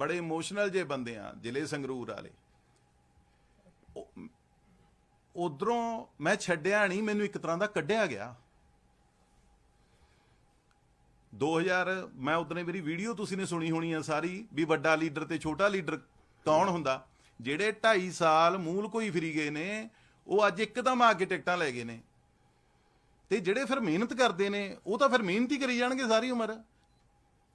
ਬੜੇ ਇਮੋਸ਼ਨਲ ਜੇ ਬੰਦੇ ਆ, ਜ਼ਿਲ੍ਹੇ ਸੰਗਰੂਰ ਵਾਲੇ। ਉਧਰੋਂ ਮੈਂ ਛੱਡਿਆ ਨਹੀਂ, ਮੈਨੂੰ ਇੱਕ ਤਰ੍ਹਾਂ ਦਾ ਕੱਢਿਆ ਗਿਆ। 2000 ਮੈਂ ਉਦਨੇ ਮੇਰੀ ਵੀਡੀਓ ਤੁਸੀਂ ਨੇ ਸੁਣੀ ਹੋਣੀ ਆ ਸਾਰੀ, ਵੀ ਵੱਡਾ ਲੀਡਰ ਤੇ ਛੋਟਾ ਲੀਡਰ ਕੌਣ ਹੁੰਦਾ? ਜਿਹੜੇ 2.5 ਸਾਲ ਮੂਲ ਕੋਈ ਫਰੀ ਗਏ ਨੇ, ਉਹ ਅੱਜ ਇੱਕਦਮ ਆ ਕੇ ਟਿਕਟਾਂ ਲੈ ਗਏ ਨੇ। ਤੇ ਜਿਹੜੇ ਫਿਰ ਮਿਹਨਤ ਕਰਦੇ ਨੇ, ਉਹ ਤਾਂ ਫਿਰ ਮਿਹਨਤ ਹੀ ਕਰੀ ਜਾਣਗੇ ਸਾਰੀ ਉਮਰ।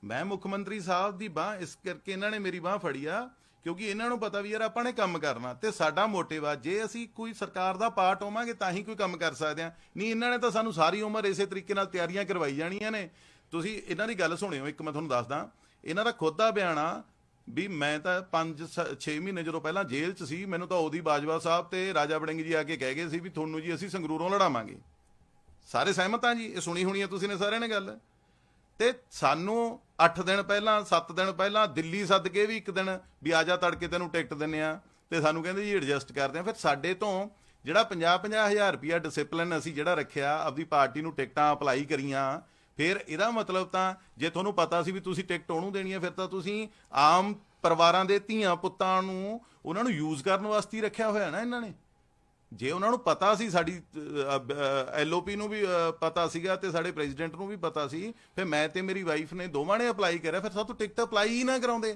ਮੈਂ ਮੁੱਖ ਮੰਤਰੀ ਸਾਹਿਬ ਦੀ ਬਾਹ, ਇਸ ਕਰਕੇ ਇਹਨਾਂ ਨੇ ਮੇਰੀ ਬਾਹ ਫੜੀ ਆ, ਕਿਉਂਕਿ ਇਹਨਾਂ ਨੂੰ ਪਤਾ ਵੀ ਯਾਰ ਆਪਾਂ ਨੇ ਕੰਮ ਕਰਨਾ ਤੇ ਸਾਡਾ ਮੋਟਿਵ ਆ। ਜੇ ਅਸੀਂ ਕੋਈ ਸਰਕਾਰ ਦਾ ਪਾਰਟ ਹੋਵਾਂਗੇ ਤਾਂ ਹੀ ਕੋਈ ਕੰਮ ਕਰ ਸਕਦੇ ਆ। ਨਹੀਂ, ਇਹਨਾਂ ਨੇ ਤਾਂ ਸਾਨੂੰ ਸਾਰੀ ਉਮਰ ਇਸੇ ਤਰੀਕੇ ਨਾਲ ਤਿਆਰੀਆਂ ਕਰਵਾਈ ਜਾਣੀਆਂ ਨੇ। ਤੁਸੀਂ ਇਹਨਾਂ ਦੀ ਗੱਲ ਸੁਣਿਓ, ਇੱਕ ਮੈਂ ਤੁਹਾਨੂੰ ਦੱਸਦਾ, ਇਹਨਾਂ ਦਾ ਖੁਦ ਦਾ ਬਿਆਨ ਆ ਵੀ ਮੈਂ ਤਾਂ 5 6 ਮਹੀਨੇ ਜਦੋਂ ਪਹਿਲਾਂ ਜੇਲ੍ਹ 'ਚ ਸੀ, ਮੈਨੂੰ ਤਾਂ ਉਹਦੀ ਬਾਜਵਾ ਸਾਹਿਬ ਤੇ ਰਾਜਾ ਬੜਿੰਗ ਜੀ ਆ ਕੇ ਕਹਿ ਗਏ ਸੀ ਵੀ ਤੁਹਾਨੂੰ ਜੀ ਅਸੀਂ ਸੰਗਰੂਰੋਂ ਲੜਾਵਾਂਗੇ। ਸਾਰੇ ਸਹਿਮਤ ਆ ਜੀ? ਇਹ ਸੁਣੀ ਹੋਣੀ ਆ ਤੁਸੀਂ ਨੇ ਸਾਰਿਆਂ ਨੇ ਗੱਲ? ਤੇ ਸਾਨੂੰ 8 ਦਿਨ ਪਹਿਲਾਂ 7 ਦਿਨ ਪਹਿਲਾਂ ਦਿੱਲੀ ਸੱਦ ਕੇ ਵੀ ਇੱਕ ਦਿਨ ਵੀ ਆ ਜਾ ਤੜਕੇ ਤੈਨੂੰ ਟਿਕਟ ਦਿੰਨੇ ਆ ਤੇ ਸਾਨੂੰ ਕਹਿੰਦੇ ਜੀ ਐਡਜਸਟ ਕਰਦੇ ਆ। ਫਿਰ ਸਾਡੇ ਤੋਂ ਜਿਹੜਾ 50 50000 ਰੁਪਿਆ ਡਿਸਪਲਿਨ ਅਸੀਂ ਜਿਹੜਾ ਰੱਖਿਆ, ਆਪਦੀ ਪਾਰਟੀ ਨੂੰ ਟਿਕਟਾਂ ਅਪਲਾਈ ਕਰੀਆਂ, ਫਿਰ ਇਹਦਾ ਮਤਲਬ ਤਾਂ ਜੇ ਤੁਹਾਨੂੰ ਪਤਾ ਸੀ ਵੀ ਤੁਸੀਂ ਟਿਕਟ ਉਹਨੂੰ ਦੇਣੀ ਹੈ ਫਿਰ ਤਾਂ ਤੁਸੀਂ ਆਮ ਪਰਿਵਾਰਾਂ ਦੇ ਧੀਆਂ ਪੁੱਤਾਂ ਨੂੰ ਉਹਨਾਂ ਨੂੰ ਯੂਜ਼ ਕਰਨ ਵਾਸਤੇ ਰੱਖਿਆ ਹੋਇਆ ਨਾ ਇਹਨਾਂ ਨੇ। ਜੇ ਉਹਨਾਂ ਨੂੰ ਪਤਾ ਸੀ ਸਾਡੀ ਐਲਓਪੀ ਨੂੰ ਵੀ ਪਤਾ ਸੀਗਾ ਤੇ ਸਾਡੇ ਪ੍ਰੈਜ਼ੀਡੈਂਟ ਨੂੰ ਵੀ ਪਤਾ ਸੀ, ਫਿਰ ਮੈਂ ਤੇ ਮੇਰੀ ਵਾਈਫ ਨੇ ਦੋਵਾਂ ਨੇ ਅਪਲਾਈ ਕਰਿਆ, ਫਿਰ ਸਾਤੋਂ ਟਿਕਟ ਅਪਲਾਈ ਹੀ ਨਾ ਕਰਾਉਂਦੇ।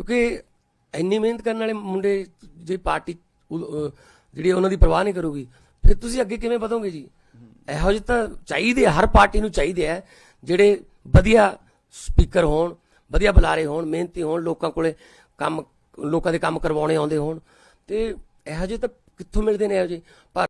ਕਿਉਂਕਿ ਇੰਨੀ ਮਿਹਨਤ ਕਰਨ ਵਾਲੇ ਮੁੰਡੇ ਜੇ ਪਾਰਟੀ ਜਿਹੜੀ ਉਹਨਾਂ ਦੀ ਪਰਵਾਹ ਨਹੀਂ ਕਰੂਗੀ ਫਿਰ ਤੁਸੀਂ ਅੱਗੇ ਕਿਵੇਂ ਵਧੋਗੇ ਜੀ? ਇਹੋ ਜਿਹੇ ਤਾਂ ਚਾਹੀਦੇ ਆ, ਹਰ ਪਾਰਟੀ ਨੂੰ ਚਾਹੀਦੇ ਆ ਜਿਹੜੇ ਵਧੀਆ ਸਪੀਕਰ ਹੋਣ ਵਧੀਆ ਬੁਲਾਰੇ ਹੋਣ ਮਿਹਨਤੀ ਹੋਣ ਲੋਕਾਂ ਕੋਲੇ ਕੰਮ ਲੋਕਾਂ ਦੇ ਕੰਮ ਕਰਵਾਉਣੇ ਆਉਂਦੇ ਹੋਣ ਤੇ ਇਹੋ ਜਿਹੇ ਤਾਂ ਕਿੱਥੋਂ ਮਿਲਦੇ ਨੇ ਇਹੋ ਜਿਹੇ? ਪਰ